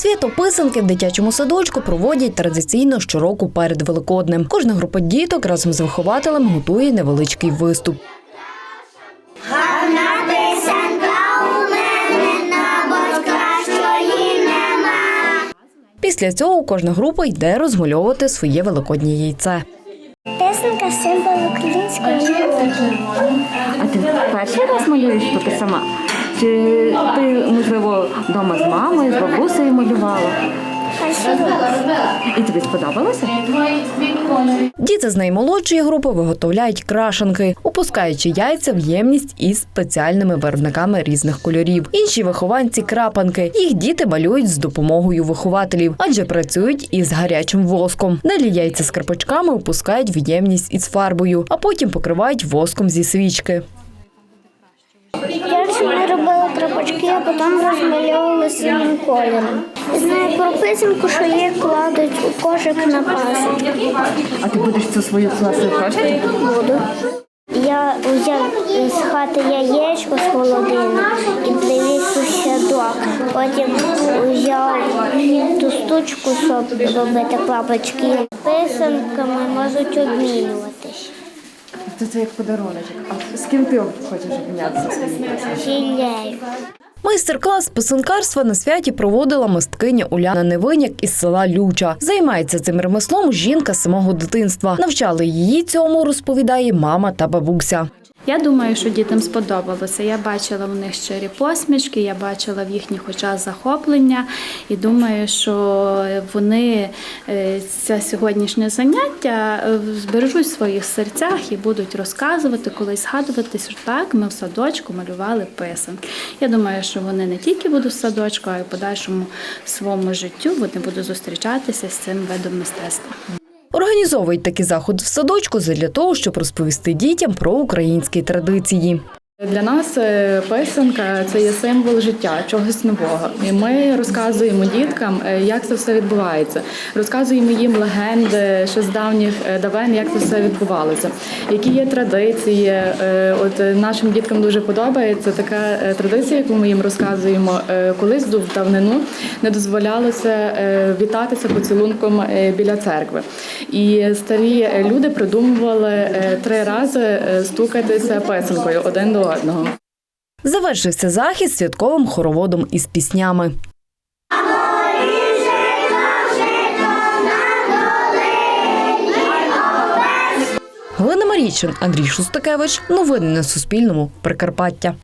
Свято писанки в дитячому садочку проводять традиційно щороку перед Великоднем. Кожна група діток разом з вихователем готує невеличкий виступ. Після цього кожна група йде розмальовувати своє великоднє яйце. Писанка символ української мови. А ти перший раз малюєш тут сама? Чи ти, вдома з мамою, з бабусею малювала? І тобі сподобалося? Діти з наймолодшої групи виготовляють крашенки, опускаючи яйця в ємність із спеціальними барвниками різних кольорів. Інші вихованці крапанки. Їх діти малюють з допомогою вихователів, адже працюють із гарячим воском. Далі яйця з крапочками опускають в ємність із фарбою, а потім покривають воском зі свічки. Робили крапочки, а потім розмальовували синім кольором. Знаю про писанку, що її кладуть у кошик на пасу. А ти будеш цю свою класну кошти? Буду. Я взяв з хати яєчко з холодильника і привіз у садок. Потім взяв ту штучку, щоб робити клапочки. Писанками можуть обмінюватись. То це як подарунок. А з ким ти хочеш обмінятися своїм? Майстер-клас з писанкарства на святі проводила мисткиня Уляна Невиняк із села Люча. Займається цим ремеслом жінка з самого дитинства. Навчали її цьому, розповідає мама та бабуся. Я думаю, що дітям сподобалося. Я бачила в них щирі посмішки, я бачила в їхніх очах захоплення і думаю, що вони це сьогоднішнє заняття е, збережуть в своїх серцях і будуть розказувати, колись згадувати, що так, ми в садочку малювали писанки. Я думаю, що вони не тільки будуть в садочку, а й в подальшому своєму життю вони будуть зустрічатися з цим видом мистецтва. Організовують такі заходи в садочку для того, щоб розповісти дітям про українські традиції. Для нас е, писанка це є символ життя, чогось нового. І ми розказуємо діткам, е, як це все відбувається. Розказуємо їм легенди ще з давніх е, давен, як це все відбувалося, які є традиції. Е, От е, нашим діткам дуже подобається така традиція, яку ми їм розказуємо. Колись в давнину не дозволялося вітатися поцілунком біля церкви. І старі люди придумували три рази стукатися писанкою один до одного. Завершився захід святковим хороводом із піснями. Галина Марійчин, Андрій Шустакевич. Новини на Суспільному. Прикарпаття.